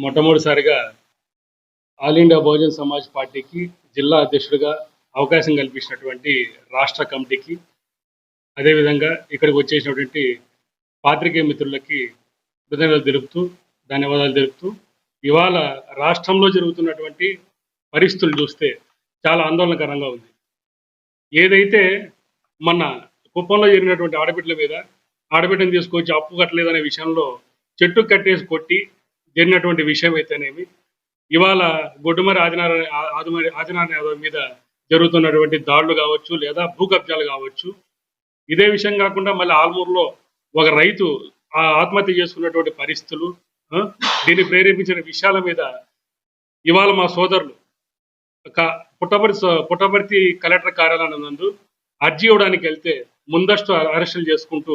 మొట్టమొదటిసారిగా all India Bahujan Samaj పార్టీకి జిల్లా అధ్యక్షుడిగా అవకాశం కల్పించినటువంటి రాష్ట్ర కమిటీకి అదేవిధంగా ఇక్కడికి వచ్చేసినటువంటి పాత్రికేయ మిత్రులకి కృతజ్ఞతలు తెలుపుతూ ధన్యవాదాలు తెలుపుతూ ఇవాళ రాష్ట్రంలో జరుగుతున్నటువంటి పరిస్థితులు చూస్తే చాలా ఆందోళనకరంగా ఉంది. ఏదైతే మన కుప్పంలో జరిగినటువంటి ఆడబిడ్డల మీద ఆడబిడ్డను తీసుకొచ్చి అప్పు కట్టలేదనే విషయంలో చెట్టు కట్టేసి కొట్టి జరిగినటువంటి విషయం అయితేనేమి ఇవాళ గొడ్డుమరి ఆదినారాయణ ఆదిమరి ఆదినారాయణ యాదవ్ మీద జరుగుతున్నటువంటి దాడులు కావచ్చు లేదా భూ కబ్జాలు కావచ్చు ఇదే విషయం కాకుండా మళ్ళీ ఆల్మూరులో ఒక రైతు ఆ ఆత్మహత్య చేసుకున్నటువంటి పరిస్థితులు దీన్ని ప్రేరేపించిన విషయాల మీద ఇవాళ మా సోదరులు పుట్టపర్తి పుట్టపర్తి కలెక్టర్ కార్యాలయం నందు అర్జీ ఇవ్వడానికి వెళ్తే ముందస్తు అరెస్టులు చేసుకుంటూ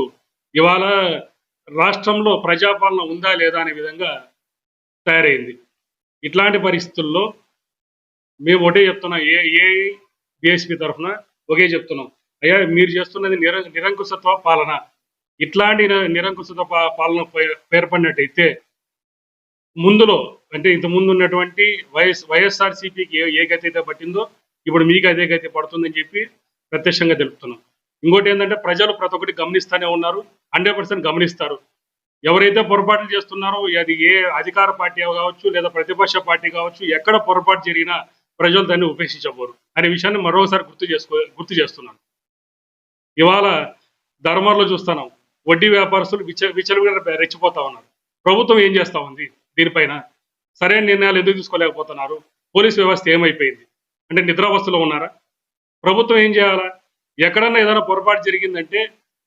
ఇవాళ రాష్ట్రంలో ప్రజాపాలన ఉందా లేదా అనే విధంగా తయారైంది. ఇట్లాంటి పరిస్థితుల్లో మేము ఒకటే చెప్తున్నాం ఏ ఏ బిఎస్పి తరఫున ఒకే చెప్తున్నాం. అయ్యా మీరు చేస్తున్నది నిర నిరంకుశత్వ పాలన. ఇట్లాంటి నిరంకుశత్వ పాలన పే- పేర్పడినట్టయితే ముందులో అంటే ఇంత ముందు ఉన్నటువంటి వైఎస్ వైఎస్ఆర్సీపీకి ఏ ఏ గతి అయితే పట్టిందో ఇప్పుడు మీకు అదే గతి పడుతుందని చెప్పి ప్రత్యక్షంగా తెలుపుతున్నాం. ఇంకోటి ఏంటంటే ప్రజలు ప్రతి ఒక్కటి గమనిస్తూనే ఉన్నారు హండ్రెడ్ పర్సెంట్ గమనిస్తారు. ఎవరైతే పొరపాట్లు చేస్తున్నారో అది ఏ అధికార పార్టీ కావచ్చు లేదా ప్రతిపక్ష పార్టీ కావచ్చు ఎక్కడ పొరపాటు జరిగినా ప్రజలు దాన్ని ఉపేక్షించబోరు అనే విషయాన్ని మరోసారి గుర్తు చేసుకో గుర్తు చేస్తున్నాను. ఇవాళ ధర్మాల్లో చూస్తున్నాం వడ్డీ వ్యాపారస్తులు విచ విచలవిడిగా రెచ్చిపోతా ఉన్నారు. ప్రభుత్వం ఏం చేస్తా ఉంది దీనిపైన? సరైన నిర్ణయాలు ఎందుకు తీసుకోలేకపోతున్నారు? పోలీస్ వ్యవస్థ ఏమైపోయింది? అంటే నిద్రావస్థలో ఉన్నారా? ప్రభుత్వం ఏం చేయాలా? ఎక్కడన్నా ఏదైనా పొరపాటు జరిగిందంటే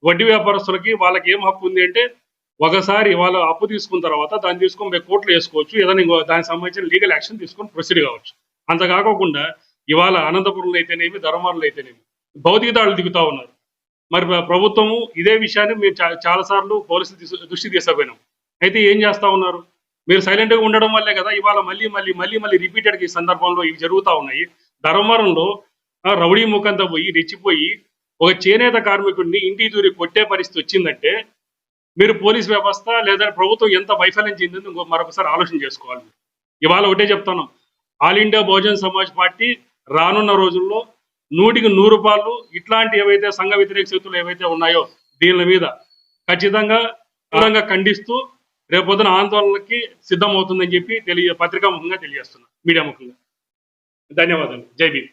వడ్డీ వ్యాపారస్తులకి వాళ్ళకి ఏం హక్కు ఉంది అంటే ఒకసారి వాళ్ళు అప్పు తీసుకున్న తర్వాత దాన్ని తీసుకొని మేము కోర్టులో వేసుకోవచ్చు. ఏదైనా దానికి సంబంధించిన లీగల్ యాక్షన్ తీసుకొని ప్రొసీడ్ కావచ్చు. అంత కాకోకుండా ఇవాళ అనంతపురంలో అయితేనేమి ధర్మవరంలో అయితేనేమి భౌతిక దాడులు దిగుతా ఉన్నారు. మరి ప్రభుత్వము ఇదే విషయాన్ని మేము చా- చాలాసార్లు పోలీసులు దృష్టి తీసుకుపోయినాం. అయితే ఏం చేస్తా ఉన్నారు? మీరు సైలెంట్గా ఉండడం వల్లే కదా ఇవాళ మళ్ళీ మళ్ళీ మళ్ళీ మళ్ళీ రిపీటెడ్ ఈ సందర్భంలో ఇవి జరుగుతూ ఉన్నాయి. ధర్మవరంలో రౌడీ ముఖంతో పోయి రెచ్చిపోయి ఒక చేనేత కార్మికుడిని ఇంటి దూరి కొట్టే పరిస్థితి వచ్చిందంటే మీరు పోలీస్ వ్యవస్థ లేదా ప్రభుత్వం ఎంత వైఫల్యం చెందిందో ఇంకో మరొకసారి ఆలోచన చేసుకోవాలి. ఇవాళ ఒకటే చెప్తాను. All India Bahujan Samaj party రానున్న రోజుల్లో నూటికి నూరు రూపాయలు ఇట్లాంటి ఏవైతే సంఘ వ్యతిరేక శక్తులు ఏవైతే ఉన్నాయో దీని మీద ఖచ్చితంగా తీవ్రంగా ఖండిస్తూ రేపొద్దున ఆందోళనకి సిద్ధమవుతుందని చెప్పి తెలియ పత్రికా ముఖంగా తెలియజేస్తున్నా. మీడియా ముఖంగా. ధన్యవాదాలు. జై భీమ్.